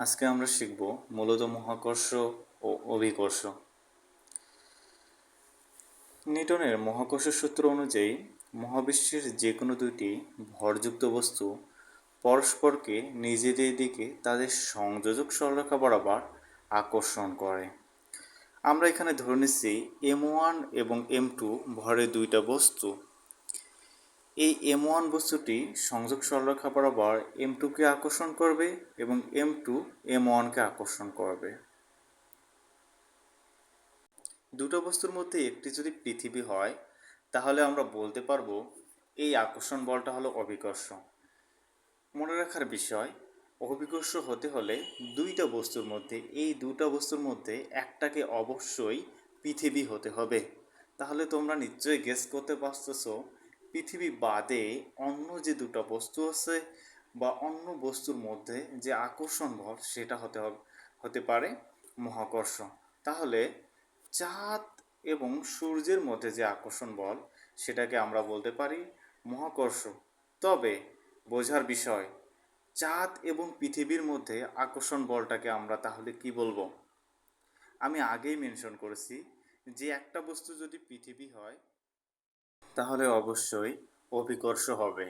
আজকে আমরা শিখব মূলত মহাকর্ষ ও অভিকর্ষ। নিউটনের মহাকর্ষ সূত্র অনুযায়ী মহাবিশ্বের যে কোনো দুটি ভরযুক্ত বস্তু পরস্পরকে নিজেদের দিকে তাদের সংযোজক সরলরেখা বরাবর আকর্ষণ করে। আমরা এখানে ধরে নিচ্ছি এম ওয়ান এবং এম টু ভরে দুইটা বস্তু। এই এম ওয়ান বস্তুটি সংযোগ সরলরেখা বরাবর এম টুকে আকর্ষণ করবে এবং এম টু এম ওয়ানকে আকর্ষণ করবে। দুটো বস্তুর মধ্যে একটি যদি পৃথিবী হয়, তাহলে আমরা বলতে পারব এই আকর্ষণ বলটা হলো অভিকর্ষ। মনে রাখার বিষয়, অভিকর্ষ হতে হলে দুইটা বস্তুর মধ্যে, এই দুটা বস্তুর মধ্যে একটাকে অবশ্যই পৃথিবী হতে হবে। তাহলে তোমরা নিশ্চয়ই গেস করতে পারতেছো পৃথিবী বাদে অন্য যে দুটো বস্তু আছে বা অন্য বস্তুর মধ্যে যে আকর্ষণ বল, সেটা হতে হবে, হতে পারে মহাকর্ষ তাহলে চাঁদ এবং সূর্যের মধ্যে যে আকর্ষণ বল, সেটাকে আমরা বলতে পারি মহাকর্ষ তবে বোঝার বিষয়, চাঁদ এবং পৃথিবীর মধ্যে আকর্ষণ বলটাকে আমরা তাহলে কি বলব? আমি আগেই মেনশন করেছি যে একটা বস্তু যদি পৃথিবী হয় তাহলে অবশ্যই অভিকর্ষ হবে।